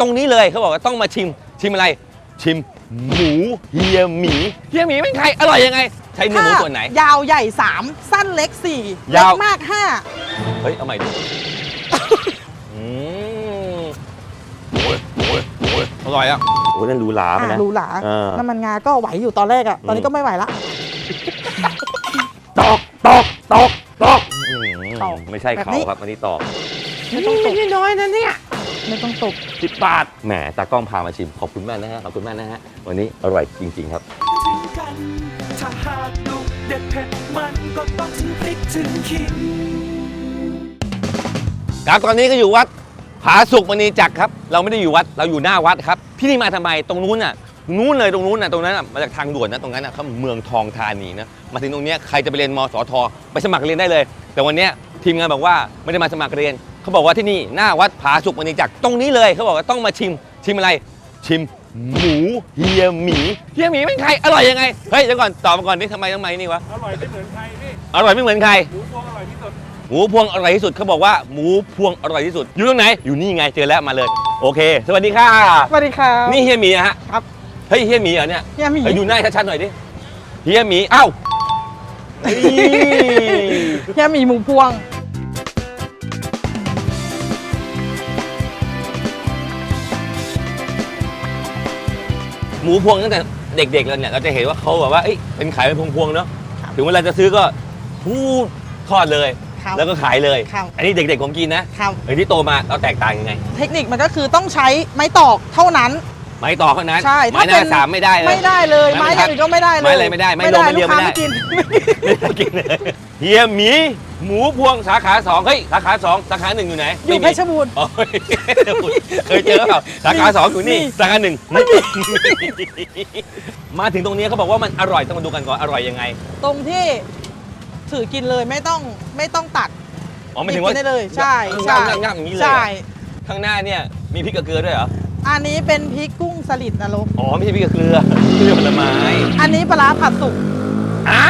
ตรงนี้เลยเขาบอกว่าต้องมาชิมชิมอะไร ชิมหมูเฮียหมีเฮียหมีเป็นใครอร่อยยังไง ใช้เนื้อหมูส่วนไหน ยาวใหญ่ 3 สั้นเล็ก4เล็ยาว กมาก เฮ้ย เอาใหม่ดิอืมโอ้ยโอ้ยโอ้ยอร่อยอะ โอ้ยนั่นหรูหรา5ไปอ่านะหรูหราเออ น้ำมันงาก็ไหวอยู่ตอนแรกอะตอนนี้ก็ไม่ไหวละ ตอกตอกตอกตอกอืมตอกไม่ใช่แบบเขานี้ ครับ อันนี้ตอกไม่ต้องตกน้อยนะเนี่ย ไม่ต้องตกสิบบาท แหม ตากล้องพามาชิม ขอบคุณมากนะฮะ ขอบคุณมากนะฮะ วันนี้อร่อยจริง ๆ ครับถึงกันถ้าหากดุเด็ดเผ็ดมันก็ต้องถึงพริกถึงขิงครับตอนนี้ก็อยู่วัดผาสุกมณีจักรครับ เราไม่ได้อยู่วัด เราอยู่หน้าวัดครับที่นี่มาทำไม ตรงนู้นน่ะ นู้นเลยตรงนู้นน่ะ ตรงนั้นน่ะ มาจากทางด่วนนะ ตรงนั้นน่ะเขาเมืองทองธานีนะ มาถึงตรงเนี้ยใครจะไปเรียนมสท ไปสมัครเรียนได้เลย แต่วันเนี้ยทีมงานบอกว่าไม่ได้มาสมัครเรียน เขาบอกว่าที่นี่หน้าวัดผาสุกมณีจักรตรงนี้เลยเขาบอกว่าต้องมาชิมชิมอะไร ชิมหมูเฮียหมีเฮียหมีเป็นใครอร่อยยังไงเฮ้ยเดี๋ยวก่อนตอบมาก่อนนี่ทำไมทำไมนี่วะอร่อยไม่เหมือนใครนี่อร่อยไม่เหมือนใครหมูพวงอร่อยที่สุดหมูพวงอร่อยที่สุดเขาบอกว่าหมูพวงอร่อยที่สุด อยู่ตรงไหนอยู่นี่ไงเจอแล้วมาเลย โอเค สวัสดีค่ะสวัสดีครับนี่เฮียหมีอะฮะครับเฮ้ยเฮียหมีเหรอเนี่ยเฮียหมีเฮ้ยดูหน้าชัดๆหน่อยดิเฮียหมีเอ้านี่เฮียหมีหมูพวง มูพวงตั้งแต่เด็กๆแล้วเนี่ยเราจะเห็นว่าเขาแบบว่าเอ้ยเป็นขายเป็นพวงๆเนาะครับถึงเวลาจะซื้อก็พูดทอดเลย ครับแล้วก็ขายเลย ครับ อันนี้เด็กๆผมกินนะครับเฮ้ยที่โตมาเราแตกต่างยังไง เทคนิคมันก็คือต้องใช้ไม้ตอกเท่านั้น ไม้ต่อเท่านั้นใช่ไม้หน้าสามไม่ได้เลย ไม่ได้เลย ไม้ไม้บรรทัอดย่างอื่นก็ไม่ได้เลยไม้อะไรไม่ได้ไม้ลงไม่เลียลูกค้าไม่ได้ไม่กิน ไม่ได้กินเลยเฮียหมี หมูพวงสาขาสองเฮ้ยสาขาสองสาขาหนึ่งอยู่ไหนอยู่ไม่มีเพชรบูรณ์อ๋อเคยเจอเปล่าสาขาสองอยู่นี่มีสาขาหนึ่งมาถึงตรงนี้เขาบอกว่ามันอร่อยต้องมาดูกันก่อนอร่อยยังไง ตรงที่ถือกินเลยไม่ต้องไม่ต้องตัดอ๋อไม่หยิถึบงว่ากินได้เลยใช่ง่าใช่มง่ามอย่างนี้เลยเหรอใช่ข้างหน้าเนี่ยมีพริกกับเกลือด้วยเหรออันนี้เป็นพริกกุ้งสลิดนรกอ๋อไม่ใช่พริกกับเกลือเกลือผลไม้ อันนี้ปลาร้าผัดสุกอ่า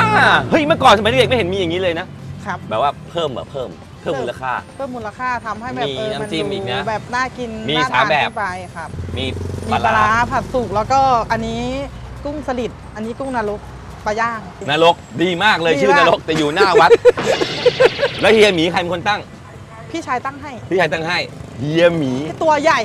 เฮ้ยเมื่อก่อนสมัยเด็กไม่เห็นมีอย่างนี้เลยนะ ครับ แบบว่าเพิ่มเหรอเพิ่มเพิ่มมูลค่า เพิ่มมูลค่าทำให้แบบมีเออมันน้ำจิ้มอีกนะดูแบบน่ากินมีน่สามทนแบบ ขึ้นไปครับมีมีปลาร้าผัดสุกแล้วก็อันนี้กุ้งสลิดอันนี้กุ้งนรกปลาย่าง นรกดีมากเลยดีชื่อนมาก รกแต่อยู่หน้าวัด แล้วเฮียหมีใครเป็นคนตั้งพี่ชายตั้งให้พี่ชายตั้งให้เฮียหมีตัวใหญ่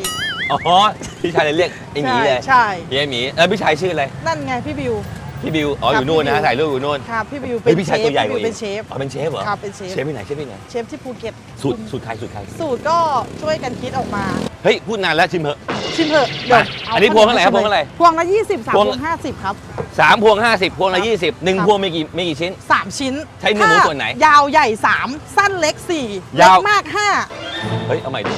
อ๋อพี่ชายเลยเรียกไอ้หมีเลยใช่เฮียหมีเออพี่ชายชื่ออะไรนั่นไงพี่บิว พี่บิว อ๋อ อครับยู่นู่นนะพี่บิว ถ่ายรูปอยู่นู่นครับพี่บิวเฮ้เป็ยนพี่เชชายฟตัวใหญ่กพี่ว่าบิวอีกเป็นเชฟ อ๋อเป็นเชฟเหรอครับเป็นเชฟ เชฟที่ไหนเชฟที่ไหนเชฟที่ภูเก็ตสูตรสูตรใครสูตรใครสูตรก็ช่วยกันคิดออกมา เฮ้ยพูดนานแล้วชิมเหอะ ชิมเถอะเดี๋ยวมาอันนี้พวงเท่าไหร่ครับพวงเท่าไหร่พวงละยี่สิบสามพพวงวงห้าสิบครับ สามพวงห้าสิบพวงละยี่สิบหนึ่งครับ พวงมีกี่มีกี่ชิ้น สามชิ้นใช้เนื้อหมูถ้าส่วนไหนยาวใหญ่สามสั้นเล็กสี่เล็ยาว กมากห้าเฮ้ยเอาใหม่ดิ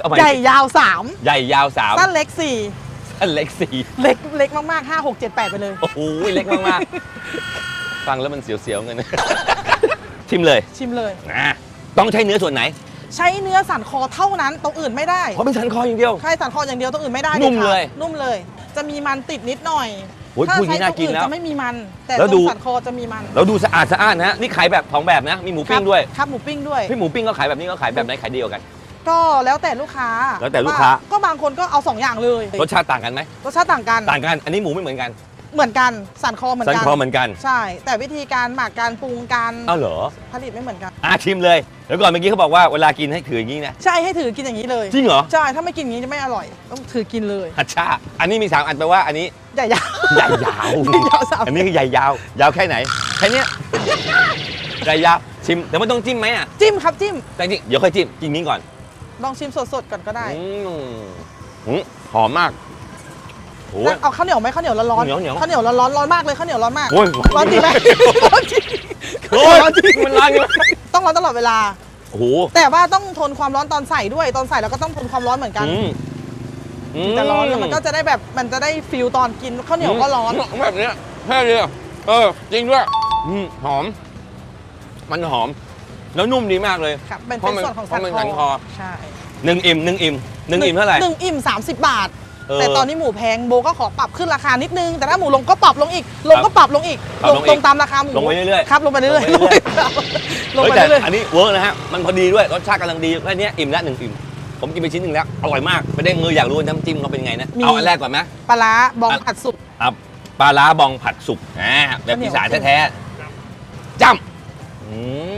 เอาใหม่ใหญ่ดิยาวสามใหญ่ยาวสามสั้นเล็กสี่สั้น เล็กสี่เล็กเล็กมากๆห้าหกเจ็ดแปดไปเลย โอ้โหเล็กมากๆ ฟังแล้วมันเสียวๆเงิน ชิมเลยชิมเลย นะต้องใช้เนื้อส่วนไหน ใช้เนื้อสันคอเท่านั้นตรงอื่นไม่ได้เพราะเป็นสันคออย่างเดียว ใช่สันคออย่างเดียวตรงอื่นไม่ได้นุ่มด็ดขาดเลยนุ่มเลย จะมีมันติดนิดหน่อยโอ้ยถ้าพูดอย่างใช้นี้ตรน่างกินอื่นแล้วจะไม่มีมัน แต่แล้วตดู รงสันคอจะมีมันเราดูสะอาดสะอ้านนะนี่ขายแบบสองแบบนะ มีหมูปิ้งด้วยครับหมูปิ้งด้วย พี่หมูปิ้งก็ขายแบบนี้ก็ขายแบบไหนขายดีกว่ากัน ก็แล้วแต่ลูกค้าแล้วแต่ลูกค้า ก็บางคนก็เอาสองอย่างเลยรสชาติต่างกันไหมรสชาติต่างกันต่างกัน อันนี้หมูไม่เหมือนกันเหมือนกันสันคอเหมือนสันกันคอเหมือนกันใช่ แต่วิธีการหมักการปรุงการอ้าวเหรอผลิตไม่เหมือนกันอะชิมเลยแล้วก่อนเมื่อกี้เขาบอกว่าเวลากินให้ถืออย่างนี้นะใช่ให้ถือกินอย่างนี้เลยจริงเหรอใช่ถ้าไม่กินอย่างนี้จะไม่อร่อยต้องถือกินเลยฮัชชาอันนี้มีสามอันแปลว่าอันนี้ใหญ่ยาวใหญ่ยาวใหญ่ยาวสามอันนี้คือใหญ่ยาวยาวแค่ไหนแค่เนี้ยใหญ่ยาวชิมแต่ไม่ต้องจิ้มไหมอะจิ้มครับจิ้มแต่จริงเดี๋ยวค่อยจิ้มกินนี้ก่อน ลองชิมสดๆก่อนก็ได้อืมหืมหอมมากโอ้ย เอาข้าวเหนียวไหมข้าวเหนียวร้อนๆเหนียวเหนียว ข้าวเหนียวร้อนๆร้อนมากเลยข้าวเหนียวร้อนมาก โอ้ยร้อนจริงไหมร้อนจริงโอ้ยมันร้อนอยู่ต้องร้อนตลอดเวลา โอ้โหแต่ว่าต้องทนความร้อนตอนใส่ด้วยตอนใส่เราก็ต้องทนความร้อนเหมือนกันอืมถึงจะร้อนแล้วมันก็จะได้แบบมันจะได้ฟิลตอนกินข้าวเหนียวก็ร้อนแบบเนี้ยแค่เดียวเออจริงด้วยอืมหอม มันหอม แล้วนุ่มดีมากเลยครับเป็นเพราะเป็นมันส่วนของเพราะมันสัสันนคคออใช่หนึ่งอิ่มหนึ่งอิ่มหนึ่งอิ่มเท่าไหร่ หนึ่งอิ่ม 30 บาท เออแต่ตอนนี้หมูแพงโบก็ขอปรับขึ้นราคานิดนึง แต่ถ้าหมูลงก็ปรับลงอีก ลงครัก็บปรับลงอีก ปรับลงอีกตรงตามราคาหมูลงไปเรื่อยๆครับลงไปเรื่อยๆลงไปเรื่อย ลงเฮ้ยไปแต่เรื่อยอันนี้เวิร์กนะฮะ มันพอดีด้วย รสชาติกำลังดีแค่เนี้ยอิ่มละหนึ่งอิ่ม ผมกินไปชิ้นหนึ่งแล้ว อร่อยมากไปเด้งมืออยากรู้ว่าน้ำจิ้มเขาเป็นไงนะ มี เอาอันแรกก่อนไหมปลาร้าบองผัดสุกเอาปลาล้าบองผัดสุกอ่าแบบอีสานแท้ๆจ้ำอืมโอ้ยโอ้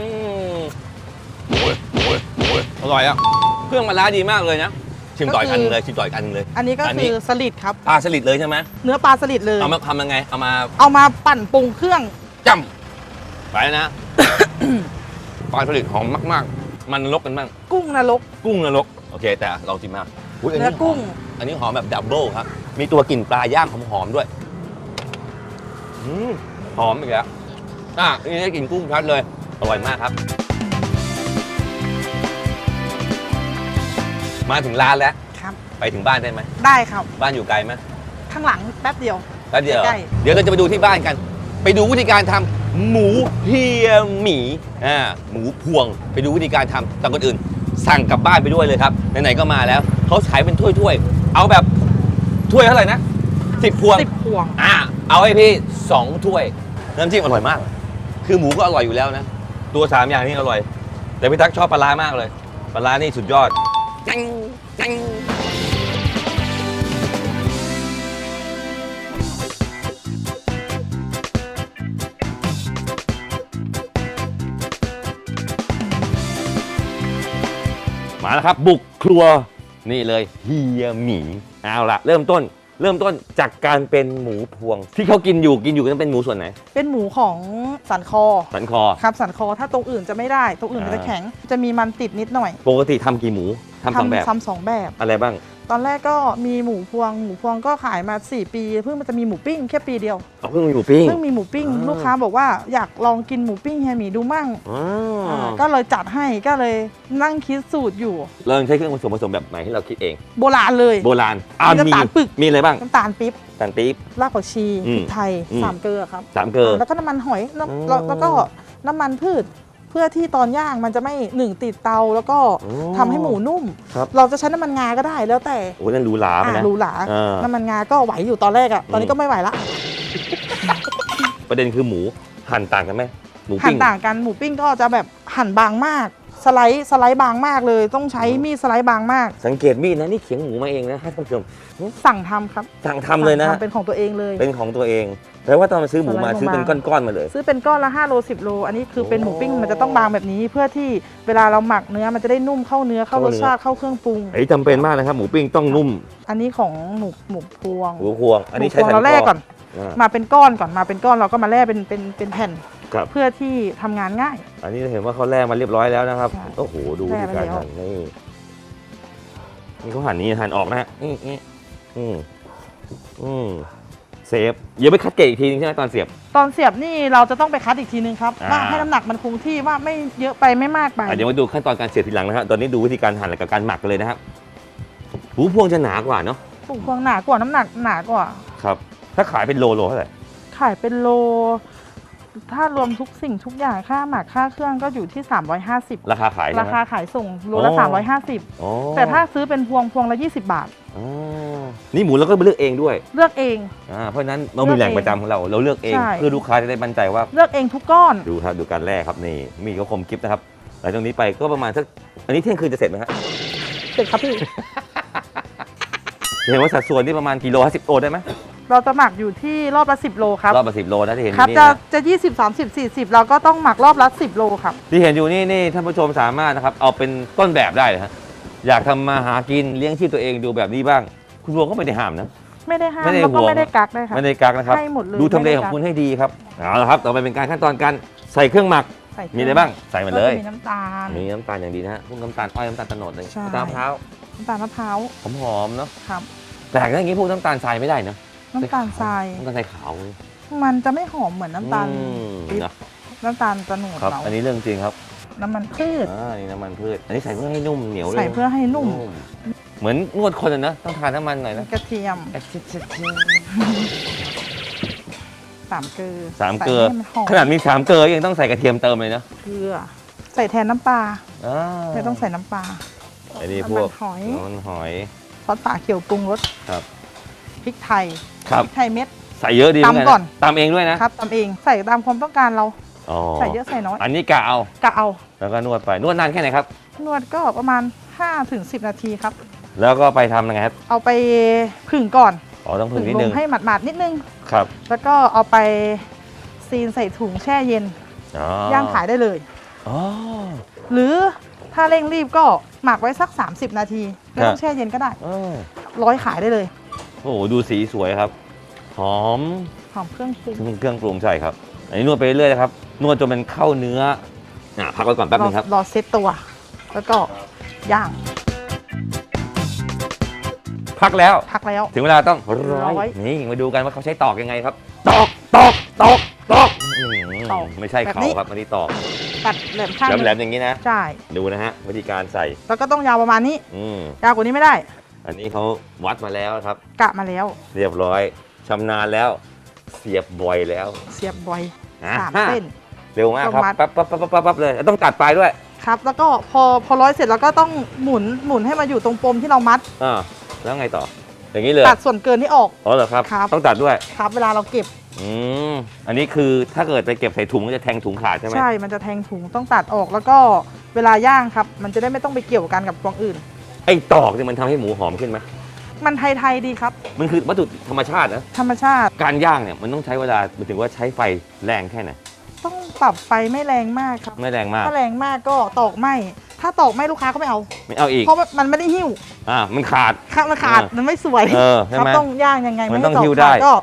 ยโอ้ยอร่อยอะเครื่องปลาร้าดีมากเลยนะชิมต่อยกันเลยชิมต่อยกันเลย อันนี้ก็อันนี้คือสลิดครับปลาสลิดเลยใช่ไหมเนื้อปลาสลิดเลยเอามาทำยังไงเอามาเอามาปั่นปรุงเครื่องจ้ำไปนะปลาสลิดหอมมากๆ มันนรกกันบ้างกุ้งนรกกุ้งนรกโอเค แต่ลองชิมมากยเนื้อกุ้ง อันนี้หอมแบบดับเบิลครับ มีตัวกลิ่นปลาย่างหอมๆด้วยอืมหอมอีกแล้วอะนี่ได้กลิ่นกุ้งชัดเลยอร่อยมากครับ มาถึงร้านแล้ว ครับ ไปถึงบ้านได้ไหม ได้ครับ บ้านอยู่ไกลไหมข้างหลังแป๊บเดียว แป๊บเดียว ใกล้ เดี๋ยวเราจะไปดูที่บ้านกัน ไปดูวิธีการทำหมูเฮียหมีอ่าหมูพวง ไปดูวิธีการทำแต่ก่อนอื่น สั่งกลับบ้านไปด้วยเลยครับ ไหนๆก็มาแล้ว เขาขายเป็นถ้วยๆ เอาแบบถ้วยเท่าไหร่นะสิบพวง สิบพวง อ่าเอาให้พี่สองถ้วย น้ำจิ้มอร่อยมาก คือหมูก็อร่อยอยู่แล้วนะ ตัวสามอย่างนี้อร่อย แต่พี่ทักษ์ชอบปลาร้ามากเลย ปลาร้านี่สุดยอดจังจัง มาแล้วครับ บุกครัวนี่เลยเฮียหมีเอาละเริ่มต้น เริ่มต้นจากการเป็นหมูพวง ที่เขากินอยู่กินอยู่กันเป็นหมูส่วนไหน เป็นหมูของสันคอ สันคอ ครับสันคอถ้าตรงอื่นจะไม่ได้ตรงอื่นมันจะอ่าแข็ง จะมีมันติดนิดหน่อย ปกติทำกี่หมูทำสองแบบทำสองแบบ อะไรบ้าง ตอนแรกก็มีหมูพวงหมูพวงก็ขายมา 4 ปี เพิ่งมันจะมีหมูปิ้งแค่ปีเดียวเอาเพิ่งมีหมูปิ้ง เพิ่งมีหมูปิ้งอ่า ลูกค้าบอกว่าอยากลองกินหมูปิ้งเฮียหมีดูมั่งอ๋ออ่าก็เลยจัดให้ก็เลยนั่งคิดสูตรอยู่ เราใช้เครื่องผสมผสมแบบไหนที่เราคิดเอง โบราณเลย โบราณอ่ามีน้ำตาลปึก มีอะไรบ้างน้ำตาลปิ๊บตันปี๊บ รากผักชีอืมพริกไทยอืม สามเกลือครับ สามเกลือแล้วก็น้ำมันหอยน้ำอ๋อแล้วแล้วก็น้ำมันพืช เพื่อที่ตอนย่างมันจะไม่หนึ่งติดเตาแล้วก็อ๋อทำให้หมูนุ่ม ครับ เราจะใช้น้ำมันงาก็ได้แล้วแต่โอ้นั่นหรูหราไปอ่านะ หรูหราเออน้ำมันงาก็ไหวอยู่ตอนแรกอะตอนนี้อืมก็ไม่ไหวละประเด็นคือหมูหั่นต่างกันไหมหมูหั่นปิ้งต่างกันหมูปิ้งก็จะแบบหั่นบางมาก สไลด์สไลด์บางมากเลย ต้องใช้มีดสไลด์บางมาก สังเกตมีดนะนี่เขียงหมูมาเองนะให้ท่านผู้ชมสั่งทำครับสั่งทำเลยนะ สั่งทำเป็นของตัวเองเลย เป็นของตัวเองแปลว่าตอนมาซื้อหมูมาสไลด์ซื้อเป็นบางก้อนๆมาเลย ซื้อเป็นก้อนละ5โล10 โล อันนี้คือเป็นหมูปิ้งโอ้มันจะต้องบางแบบนี้เพื่อที่เวลาเราหมักเนื้อมันจะได้นุ่มเข้าเนื้อเข้ารเข้าสเนื้อชาติเข้าเครื่องปรุง ไอ้จำเป็นมากนะครับ หมูปิ้งต้องนุ่มอันนี้ของหมูหมูพวงหมูพวง อันนี้หมูใช้พวงสันเราแล่ก่อนอ่ามาเป็นก้อนก่อนมาเป็นก้อนเราก็มาแล่เป็นเป็นเป็นแผ่น ครับ เพื่อที่ทำงานง่าย อันนี้เห็นว่าเขาแล่มาเรียบร้อยแล้วนะครับ ใช่โอ้โห ดูแล่วิธีมาการแล้ว หั่นนี่นี่เขาหั่นนี้หั่นออกนะฮะอืมอืมอืมอืมเซฟเดี๋ยวไปคัดเกรดอีกทีนึงใช่ไหมตอนเสียบ ตอนเสียบนี่เราจะต้องไปคัดอีกทีนึงครับอ่า ว่าให้น้ำหนักมันคงที่ว่าไม่เยอะไปไม่มากไป อะเดี๋ยวมาดูขั้นตอนการเสียบทีหลังนะครับตอนนี้ดูวิธีการหั่นและกับการหมักกันเลยนะครับหมูพวงจะหนากว่าเนาะหมูพวงหนากว่าน้ำหนักหนากว่า ครับ ถ้าขายเป็นโลโลเท่าไหร่ขายเป็นโล ถ้ารวมทุกสิ่งทุกอย่างค่าหมักค่าเครื่องก็อยู่ที่ 350 ราคาขายราใช่ไหมคาขายส่งโลละ อ๋อ350อ๋อแต่ถ้าซื้อเป็นพวงพวงละ 20 บาท อ๋อนี่หมูเราก็ไปเลือกเองด้วยเลือกเอง อ่าเพราะฉะนั้นเรามีแหล่งประจำของเราเราเลือกเอง ใช่ เพื่อลูกค้าจะได้มั่นใจว่า เลือกเองทุกก้อน ดูครับดูการแรกครับนี่มีก็คมกิฟต์นะครับหลังจากนี้ไปก็ประมาณสักอันนี้เที่ยงคืนจะเสร็จไหมฮะเสร็จครับพี่ เห็นว่าสัดส่วนที่ประมาณกิโลห้าสิบโลได้ไหม เราจะหมักอยู่ที่รอบละ 10 โลครับรอบละสิบโลนะที่เห็นอครับยู่นี่จะนะจะ20 30 40 เราก็ต้องหมักรอบละ 10 โลครับ ที่เห็นอยู่นี่นี่ท่านผู้ชมสามารถนะครับเอาเป็นต้นแบบได้เลยฮะอยากทำมาหากินเลี้ยงชีพตัวเองดูแบบนี้บ้าง คุณรวงก็ไม่ได้ห้ามนะ ไม่ได้ห้ามไม่ได้แล้วก็ห่วง ไม่ได้กักด้วยครับไม่ได้กักนะครับ ให้หมดเลยดูทำเลไม่ได้ของกักคุณให้ดีครับเอาละครับต่อไปเป็นการขั้นตอนการใส่เครื่องหมักใส่เคมีงอะไรบ้างใส่มาเลย ก็จะมีน้ำตาล มีน้ำตาลอย่างดีนะฮะพวกน้ำตาลอ้อยน้ำตาลโตนดเลยใช่ น้ำตาลมะพร้าวน้ำตาลมะพร้าวหอมๆเนาะครับ แปลกนะอย่างนี้พวกน้ำตาลทรายไม่ได้นะ น้ำตาลทรายน้ำตาลทรายขาว มันจะไม่หอมเหมือนน้ำตาลอืมปิ๊บนะน้ำตาลตะโหนดครับ เราอันนี้เรื่องจริงครับ น้ำมันพืชอ่านี่น้ำมันพืช อันนี้ใส่เพื่อให้นุ่มเหนียวเลยใส่เพื่อให้นุ่ม เหมือนนวดคนอะนะ ต้องทานน้ำมันหน่อยนะกระเทียมเอ๊ะชิดชิดชิดสามเกลือสามเกลือใส่ให้มันหอมขนาดมีสามเกลือยังต้องใส่กระเทียมเติมเลยนะเกลือใส่แทนน้ำปลาอ่าไม่ต้องใส่น้ำปลาอันนี้น้ำพมัวกนหอยน้ำมันหอยซอสป่าเขียวปรุงรสครับ พริกไทยครับ พริกไทยเม็ด ใส่เยอะดีเหมือนตำก่อน ตำเองด้วยนะครับทำเองใส่ตามความต้องการเราอ๋อใส่เยอะใส่น้อยอันนี้กะเอา กะเอา แล้วก็นวดไปนวดนานแค่ไหนครับ นวดก็ประมาณ5ถึง10 นาทีครับ แล้วก็ไปทำยังไงครับเอาไปผึ่งก่อนอ๋อต้องผึ่พึ่งงนิดลนึมงให้หมาดๆนิดนึง ครับแล้วก็เอาไปซีนใส่ถุงแช่เย็นอ๋อย่างขายได้เลย อ๋อ หรือถ้าเร่งรีบก็หมักไว้สัก 30 นาทีไม่ต้องแช่เย็นก็ได้ เออร้อยขายได้เลย โอ้โหดูสีสวยครับ หอมหอมเครื่องปรุงซึ่งเครื่องปรุงใช่ครับ อันนี้นวดไปเรื่อยๆนะครับ นวดจนมันเข้าเนื้ออะพักไว้ก่อนแป๊บนึงครับ รอเซตตัว แล้วก็ย่าง พักแล้ว พักแล้ว ถึงเวลาต้องร้อยร้อยนี่มาดูกันว่าเขาใช้ตอกยังไงครับ ตอกตอกตอกตอกอืมตอกไม่ใช่แบบเขานี้ครับอันนี้ตอกตัดแหลมข้างแหลมๆอย่างนี้นะ ใช่ ดูนะฮะวิธีการใส่ แล้วก็ต้องยาวประมาณนี้อืมยาวกว่านี้ไม่ได้ อันนี้เขาวัดมาแล้วครับ กะมาแล้ว เรียบร้อยชำนาญแล้ว เสียบบ่อยแล้วเสียบบ่อยอะสามเส้น เร็วมากครับต้องมัดปั๊บปั๊บปั๊บปั๊บปั๊บเลยแล้วต้องตัดปลายด้วยครับ แล้วก็พอพอร้อยเสร็จแล้วก็ต้องหมุนหมุนให้มาอยู่ตรงปมที่เรามัด อ่าแล้วไงต่อ อย่างนี้เลยตัดส่วนเกินที่ออก อ๋อเหรอครับ ครับ ต้องตัดด้วย ครับ เวลาเราเก็บอืมอันนี้คือถ้าเกิดไปเก็บใส่ถุงก็จะแทงถุงขาดใช่ไหมใช่มันจะแทงถุงต้องตัดออกแล้วก็เวลาย่างครับ มันจะได้ไม่ต้องไปเกี่ยวกันกับกองอื่น ไอ้ตอกเนี่ยมันทำให้หมูหอมขึ้นไหมมันไทยๆดีครับ มันคือวัตถุธรรมชาตินะ ธรรมชาติการย่างเนี่ยมันต้องใช้เวลาหมายถึงว่าใช้ไฟแรงแค่ไหน ต้องปรับไฟไม่แรงมากครับ ไม่แรงมาก ถ้าแรงมากก็ตอกไหมถ้าตอกไหมลูกค้าก็ไม่เอา ไม่เอาอีก เพราะว่ามันไม่ได้หิ้วอ่า มันขาดข้างมันขาด เออมันไม่สวยเออใช่ครับไหมต้องย่างยังไงมันไม่ต้องให้ตหิ้กวได้ ขาก็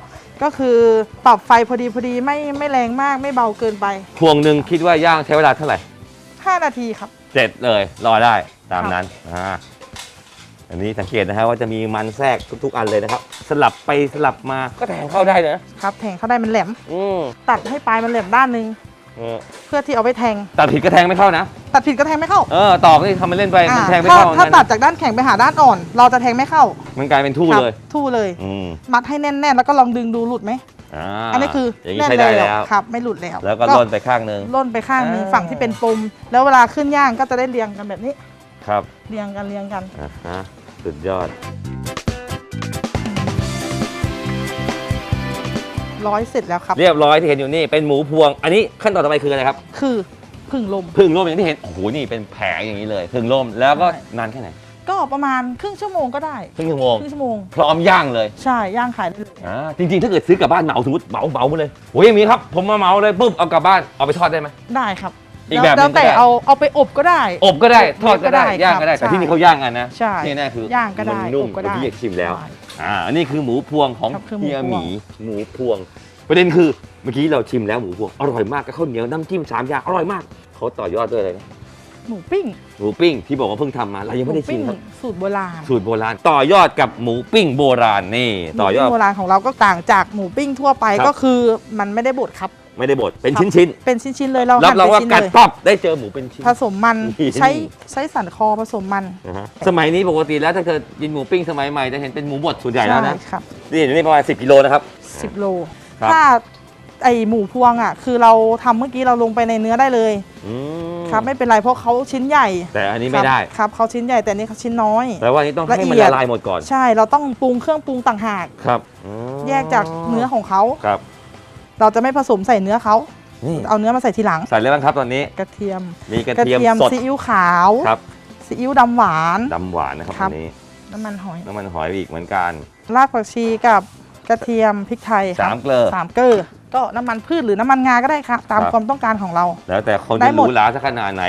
ก็คือปรับไฟพอดีพอดีไม่ไม่แรงมากไม่เบาเกินไป พวงหนึ่งคิดว่าย่างใช้เวลาเท่าไหร่5 นาทีครับ เสร็จเลยรอได้ตามครับนั้นอ่า อันนี้สังเกตนะฮะว่าจะมีมันแทรกทุก ๆ อันเลยนะครับ สลับไปสลับมาก็แทงเข้าได้เลยนะครับ แทงเข้าได้มันแหลม อืมตัดให้ปลายมันแหลมด้านหนึง เออเพื่อที่เอาไปแทง ตัดผิดก็แทงไม่เข้านะ ตัดผิดก็แทงไม่เข้าเออตอกนี่ทำมันเล่นไปมันอ่าแทงไม่ถ้าเข้าถ้างั้นตัดจากด้านแข็งไปหาด้านอ่อน เราจะแทงไม่เข้ามันกลายเป็นทู่ครับเลย ทู่เลย อืมมัดให้แน่นๆ แล้วก็ลองดึงดูหลุดไหม อ่าอันนี้คืออย่างนี้แน่นใช้เลได้ยแล้ว ครับ ไม่หลุดแล้วแล้วก็ล่นไปข้างหนึ่งล่นไปข้างหนึงอ่า ฝั่งที่เป็นปม แล้วเวลาขึ้นย่างก็จะได้เรียงกันแบบนี้ ครับเรียงกันเรียงกัน อ่าฮะ สุดยอด ร้อยเสร็จแล้วครับ เรียบร้อยที่เห็นอยู่นี่เป็นหมูพวง อันนี้ขั้นตอนต่อไปคืออะไรครับ คือผึ่งลม พึ่งร่มอย่างที่เห็นโอ้โหนี่เป็นแผงอย่างนี้เลยพึ่งร่มแล้วก็ใช่ นานแค่ไหนก็ประมาณครึ่งชั่วโมงก็ได้ ครึ่งชั่วโมง ครึ่งชั่วโมง พร้อมย่างเลยใช่ ย่างขายได้เลยอ่าจริงๆ ถ้าเกิดซื้อกลับบ้านเหมาสมมติเหมาเหมามาเลยโอ้ยอย่างนี้ครับ ผมมาเหมาเลยปุ๊บเอากลับบ้านเอาไปทอดได้ไหมได้ครับ อีกแบบหนึ่งแล้วแต่ก็ได้เอาเอาไปอบก็ได้ อบก็ได้ทอดก็ได้ก็ได้ย่างก็ได้ครับแต่ที่นี่ใช่เขาย่างกันนะใช่นี่แน่คือย่างก็ได้มันนุ่มอบก็ได้เมื่อกี้อยากชิมแล้วใช่อ่าอันนี้คือหมูพวงของครับคือหมูเฮียพวง หมีหมูพวง ประเด็นคือเมื่อกี้เราชิมแล้วหมูพวงอร่อยมากกับข้าวเหนียวน้ำจิ้มสามอย่างอร่อยมากเขาต่อยอดด้วยอะไรนะหมูปิ้งหมูปิ้งที่บอกว่าเพิ่งทำมาเรายังไม่ได้หชิปิ้มงครับ สูตรโบราณสูตรโบราณต่อยอดกับหมูปิ้งโบราณนี่ ต่อยอด หมูปิ้งโบราณของเราก็ต่างจากหมูปิ้งทั่วไปครับ ก็คือมันไม่ได้บดครับ ไม่ได้บดเป็นครับชิ้นเป็นชิ้นๆเลยเราๆรับหั่นรองเป็นว่าชิ้นกัดเลยปั๊บได้เจอหมูเป็นชิ้น ผสมมันนี่ ใช้ใช้สันคอผสมมันนะฮะสมัยนี้ปกติแล้วถ้าเกิดกินหมูปิ้งสมัยใหม่จะเห็นเป็นหมูบดส่วนใหญ่แล้วนะครับนี่นี่ประมาณ 10กิโลนะครับ สิบโล ครับ ถ้าไอหมูพวงอะ คือเราทำเมื่อกี้เราลงไปในเนื้อได้เลยอืมครับ ไม่เป็นไรเพราะเขาชิ้นใหญ่แต่อันนี้ไม่ได้ครับครับเขาชิ้นใหญ่แต่อันนี้เขาชิ้นน้อย แปลว่าอันนี้ต้องให้มันละเอียด ละลายหมดก่อนใช่เราต้องปรุงเครื่องปรุงต่างหาก ครับอืมแยกจากเนื้อของเขาครับ เราจะไม่ผสมใส่เนื้อเขานี่เอาเนื้อมาใส่ทีหลัง ใส่เลยบ้างครับตอนนี้ กระเทียม มีกระเทียมสดซีอิ๊วขาวครับซีอิ๊วดำหวานดำหวานนะครับครัอับนนี้ น้ำมันหอย น้ำมันหอยอีกเหมือนกัน รากผักชีกับกระเทียมพริกไทยครับสามเกลอสามเกลือก็น้ำมันพืชหรือน้ำมันงาก็ได้ครับตามครับความต้องการของเรา แล้วแต่คนได้จะหมดรู้หลาสักขนาดไหน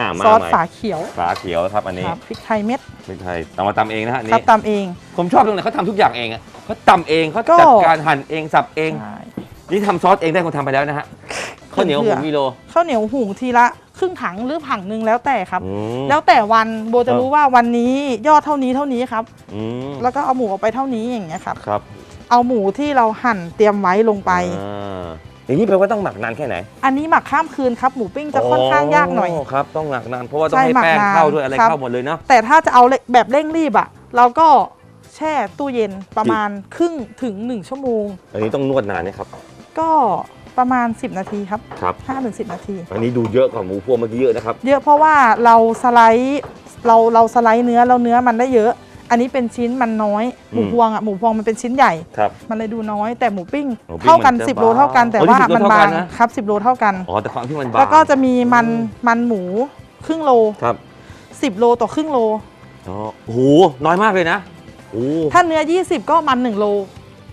อ่ามาซอสใหม่ฝาเขียว ฝาเขียวครับอันนี้ครับพริกไทยเม็ดไม่ใช่เอามาตำเองนะฮะอันครับนี่ตามเอง ผมชอบตรงไหนเขาทำทุกอย่างเองอะเขาตำเองเขาก็จัดการหั่นเองสับเองใช่ นี่ทำซอสเองได้คนทำไปแล้วนะฮะข้าวเหนียวหเผื่มูอกิโล ข้าวเหนียวหุงทีละครึ่งถังหรือผังหนึ่งแล้วแต่ครับ อืม แล้วแต่วันโบจะครับรู้ว่าวันนี้ยอดเท่านี้เท่านี้ครับ อืมแล้วก็เอาหมูออกไปเท่านี้อย่างเงี้ยครับ ครับเอาหมูที่เราหั่นเตรียมไว้ลงไป อ่าอย่างนี้แปลว่าต้องหมักนานแค่ไหนอันนี้หมักข้ามคืนครับ หมูปิ้งจะค่อนข้างยากหน่อย ครับ ต้องหมักนานเพราะว่าต้องใช่ให้หมักแป้งนานเข้าด้วยอะไรครับ เข้าหมดเลยเนาะ แต่ถ้าจะเอาแบบเร่งรีบอะเราก็แช่ตู้เย็นประมาณครึ่งถึง 1 ชั่วโมง อันนี้ต้องนวดนานไหมครับ ก็ประมาณ 10 นาทีครับครับ 5ถึง10 นาที อันนี้ดูเยอะกว่าหมูพวงเมื่อกี้เยอะนะครับ เยอะเพราะว่าเราสไลด์เราเราสไลด์เนื้อเราเนื้อมันได้เยอะ อันนี้เป็นชิ้นมันน้อยหมูอืมพวงอะหมูพวงมันเป็นชิ้นใหญ่ ครับ มันเลยดูน้อยแต่หมูปิ้งหมูปิ้งเท่ากัน มันจะ10 โลเท่ากัน แต่อ๋อว่า10โลมันเท่าบากังนนะ ครับ 10 โลเท่ากัน อ๋อแต่ความที่มันบางแล้วก็จะมีมันมันหมูครึ่งโล ครับ10 โลต่อครึ่งโล อ๋อโอ้โหน้อยมากเลยนะโอ้ถ้าเนื้อ 20 ก็มัน 1 โล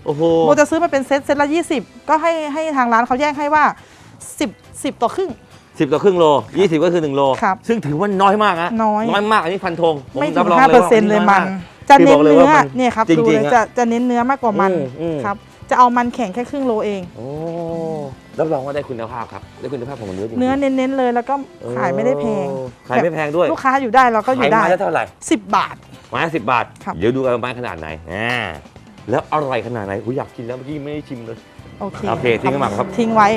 โอ้โหโบจะซื้อมาเป็นเซตเซตละ 20 ก็ให้ให้ทางร้านเขาแยกให้ว่า 10 10 ต่อครึ่ง สิบต่อครึ่งโลยี่สิบก็คือหนึ่งโล ครับซึ่งถือว่าน้อยมากนะน้อย น้อยมากอันนี้ฟันธงผไม่ถึรังบรอง5เลยเปอร์ว่าเซ็นต์เลยมัน อยาก จะคือเน้บนอกเลยเนื้ว่าอมันเนี่ยครับจริงๆดูเลยอะจะจะเน้นเนื้อมากกว่ามันอืมอืม ครับจะเอามันแข็งแค่ครึ่งโลเอง โอ้รับรองว่าได้คุณภาพครับ ได้คุณภาพของเนื้อจริงๆเนื้อเน้นๆเลยแล้วก็ขายไม่ได้แพงโอ้ขายไม่แพงด้วย ลูกค้าอยู่ได้เราก็อยู่ได้ ขายไม้ละเท่าไหร่ 10 บาท ไม้ละสิบบาท ครับ เดี๋ยวดูกันว่าไม้ขนาดไหนอ่า แล้วอร่อยขนาดไหนผมอยากกินแล้วเมื่อกี้ไม่ได้ชิมเลย โอเคโอเคทิ้งไว้ก่อนครับ ทิ้งไว้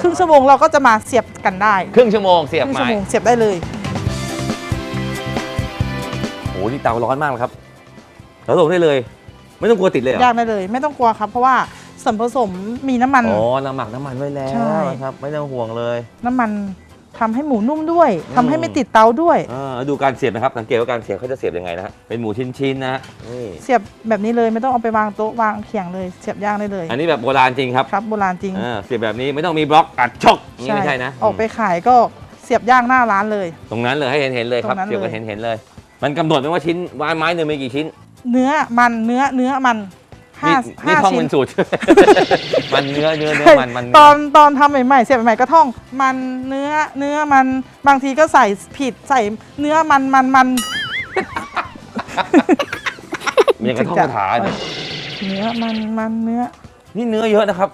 ครึ่งชั่วโมงเราก็จะมาเสียบกันได้ครึ่งชั่วโมงเสีคยบรึ่งไม้ชั่วโมงเสียบได้เลย โอ้โหนี่เตาร้อนมากเลยครับแล้วลงได้เลย ไม่ต้องกลัวติดเลยเหรอ ย่างได้เลย ไม่ต้องกลัวครับ เพราะว่าส่วนผสมมีน้ำมัน อ๋อน้ำหมักน้ำมันไว้แล้วใช่ นะครับ ไม่ต้องห่วงเลย น้ำมัน ทำให้หมูนุ่มด้วยอืมทำให้ไม่ติดเตาด้วย อ่าดูการเสียบนะครับ สังเกตว่าการเสียบเขาจะเสียบยังไงนะฮะเป็นหมูชิ้นๆนะฮะนี่เสียบแบบนี้เลยไม่ต้องเอาไปวางโต๊ะวางเขียงเลยเสียบย่างได้เลยอันนี้แบบโบราณจริงครับครับโบราณจริงอ่าเสียบแบบนี้ไม่ต้องมีบล็อกอัดชกนี่ไม่ใช่นะออกไปขายก็เสียบย่างหน้าร้านเลย ตรงนั้นเลยให้เห็นเห็นๆเลยครับตรงนั้นเสียบกันเลยเห็นเห็นๆเลย มันกำหนดไว้ว่าชิ้นไม้ไม้หนึ่งมีกี่ชิ้น เนื้อมันเนื้อเนื้อมัน ห้านี่นี่ห้าท่องชิ้เป็นนสูตร มันเนื้อเนื้อเนื้อมันมันตอนตอนทำใหม่ๆเสียบใหม่ๆก็ท่องมันเนื้อเนื้อมันบางทีก็ใส่ผิดใส่เนื้อมันมันมัน มันยังกระท่องคาถาเนี่ยเนื้อมันมันเนื้อ นี่เนื้อเยอะนะครับ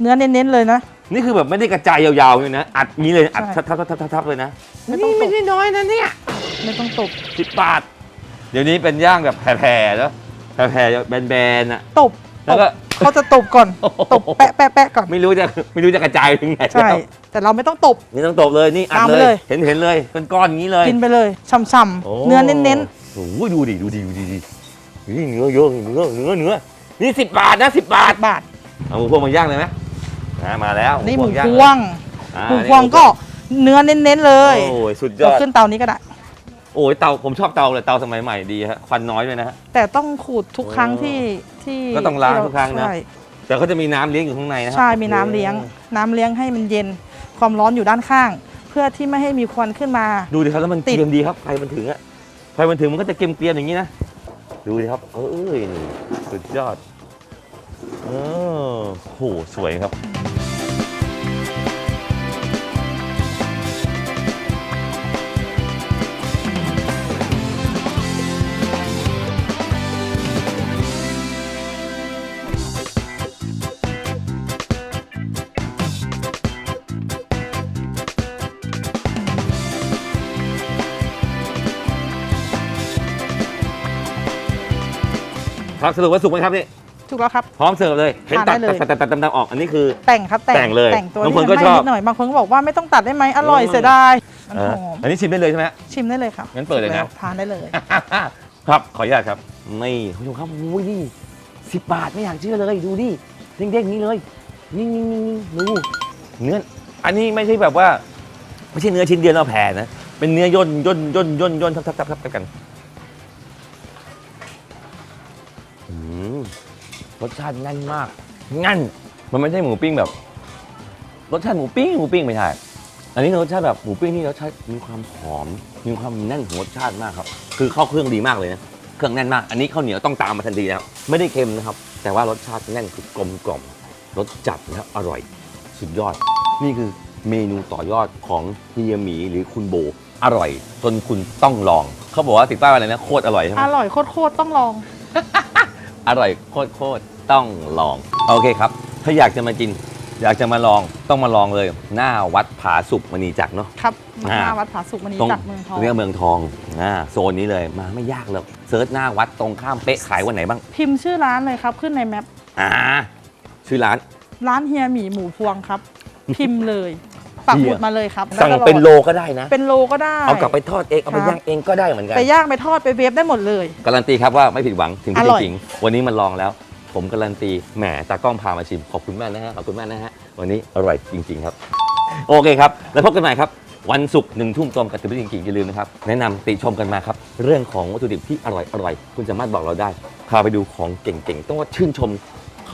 เนื้อเน้นๆเลยนะ นี่คือแบบไม่ได้กระจายยาวๆเลยนะ อัดนี้เลยอัดใช่ ทับทับทับทับทับเลยนะ ไม่ต้องนี่ตไม่บได้น้อยนะเนี่ย ไม่ต้องตบ สิบบาท เดี๋ยวนี้เป็นย่างแบบแผ่ๆแล้ว แผ่ๆแบนๆอะ ตบแล้วก็ตบเขาจะตบก่อนโอ้โหตบแปะแปะแปะก่อนไม่รู้จะไม่รู้จะกระจายถึงไหนใช่ แล้วแต่เราไม่ต้องตบ นี่ต้องตบเลยนี่อัดตามไปเลเลย ย เห็นเห็นเลยเป็นก้อนอย่างนี้เลยกินไปเลยช่ำโอ้ๆเนื้อเน้นโอ้โหดูดิดูดิดูดิดูดินี่เนื้อเยอะเนื้อเนื้อเนื้อนี่สิบบาทนะสิบบาท ๆบาทเอาหมูพวงมาย่างเลยไหมอ่ามาแล้วนี่หมูย่าพเลวยงอ่าหมูพวงก็เนื้อเน้นๆเลย โอ้ยสุดยเราอดขึ้นเตานี้ก็ได้ โอ้ยเตาผมชอบเตาเลยเตาสมัยใหม่ดีฮะควันน้อยด้วยนะฮะ แต่ต้องขูดทุกครั้งโอ้ที่ที่ก็ต้องล้างที่เทุกครั้งนะ ใช่แต่เขาจะมีน้ำเลี้ยงอยู่ข้างในนะครัใช่มีน้ำเลี้ยง น้ำเลี้ยงให้มันเย็น ความร้อนอยู่ด้านข้าง เพื่อที่ไม่ให้มีควันขึ้นมา ดูดิครับแล้วมันติด เกรียมดีครับไฟมันถึงอะไฟมันถึงมันก็จะเกรียมเกรียมๆอย่างนี้นะดูดิครับ เอ้ยนี่สุดยอดเออโหสวยครับ ครับสรุปว่าสุกไหมครับนี่ถูกแล้วครับ พร้อมเสิร์ฟเลยเห็นทานตัได้ดเลยตัดตัดตัดตัดออกอันนี้คือ แต่งครับแต่งแต่งเลยแต่งตัวบางคนให้ก็ไหม้ชอบ นิดหน่อยบางคนก็บอกว่าไม่ต้องตัดได้ไหมอร่อยอืมเสียดายมันเอหออมอันนี้ชิมได้เลยใช่ไหมฮะ ชิมได้เลยครับงั้นเปิดเลยนะแล้วทานได้เลย ครับขออนุญาตครับนี่คุณผู้ชมครับอุ้ยนี่สิบบาทไม่อยากเชื่อเลยดูดิเด้งๆนี้เลยนี่นี่นี่นี่ดูเนื้ออันนี้ไม่ใช่แบบว่า ไม่ใช่เนื้อชิ้นเดียวเราแผ่นะเป็นเนื้อย่นย่นย่นย่นย่นทับทับทับทับกัน รสชาติแน่นมากแน่นมันไม่ใช่หมูปิ้งแบบ รสชาติหมูปิ้งหมูปิ้งไม่ใช่อันนี้รสชาติแบบหมูปิ้งนี่รสชาติมีความหอม มีความแน่นของรสชาติมากครับ คือเข้าเครื่องดีมากเลยนะเครื่องแน่นมาก อันนี้ข้าวเหนียวต้องตามมาทันทีนะครับไม่ได้เค็มนะครับ แต่ว่ารสชาติแน่นคือกลมกล่อมรสจัดและอร่อย สุดยอด นี่คือเมนูต่อยอดของเฮียหมีหรือคุณโบ อร่อย จนคุณต้องลอง เขาบอกว่าติดป้ายอะไรนะโคตรอร่อยใช่ไหมอร่อยโคตรๆต้องลอง อร่อยโคตรโคตรต้องลอง โอเคครับ ถ้าอยากจะมากิน อยากจะมาลองต้องมาลองเลย หน้าวัดผาสุกมณีจักรเนาะ ครับอ่าหน้าวัดผาสุกมณีตรงจากเมืองทอง เรียกเมืองทองอ่าโซนนี้เลยมาไม่ยากเลยเซิร์ชหน้าวัดตรงข้ามเป๊ะขายวันไหนบ้างพิมพ์ชื่อร้านเลยครับ ขึ้นในแมปอ่าชื่อร้าน ร้านเฮียหมีหมูพวงครับ พิมพ์เลย ปักหมุดมาเลยครับสั่งได้ตอดเป็นโลก็ได้นะ เป็นโลก็ได้ เอากลับไปทอดเอง เอาไปครับย่างเองก็ได้เหมือนกัน ไปย่างไปทอดไปเวฟได้หมดเลย การันตีครับว่าไม่ผิดหวังถึงอที่ร่อยจริงๆวันนี้มันลองแล้ว ผมการันตี แหม ตากล้องพามาชิม ขอบคุณมากนะฮะ ขอบคุณมากนะฮะ วันนี้อร่อยจริง ๆ ครับ โอเคครับ แล้วพบกันใหม่ครับ วันศุกร์หนึ่งทุ่มตรงกับติบิจริงๆอย่าลืมนะครับ แนะนำติชมกันมาครับ เรื่องของวัตถุดิบที่อร่อยอร่อยคุณสามารถบอกเราได้ พาไปดูของเก่งๆ ต้องว่าชื่นชม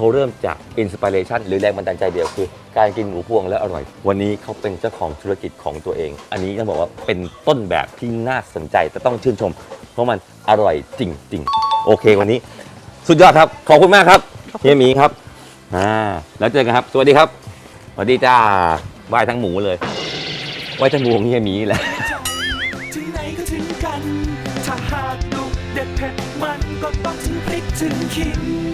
เขเขาเริ่มจากอินสปิเรชันหรือแรงบันดาลใจเดียวคือ การกินหมูพวงแล้วอร่อย วันนี้เขาเป็นเจ้าของธุรกิจของตัวเอง อันนี้ต้องบอกว่าเป็นต้นแบบที่น่าสนใจแต่ต้องชื่นชม เพราะมันอร่อยจริง ๆ โอเควันนี้ สุดยอดครับ ขอบคุณมากครับเฮียหมีครับอ่าแล้วเจอกันครับ สวัสดีครับสวัสดีจ้าไหว้ทั้งหมูเลยไหว้ทั้งหมูของเฮียหมีนี่แหละถึงไหนก็ถึงกันถ้าหากดุเด็ดเผ็ดมันก็ต้องถึงพริกถึงขิง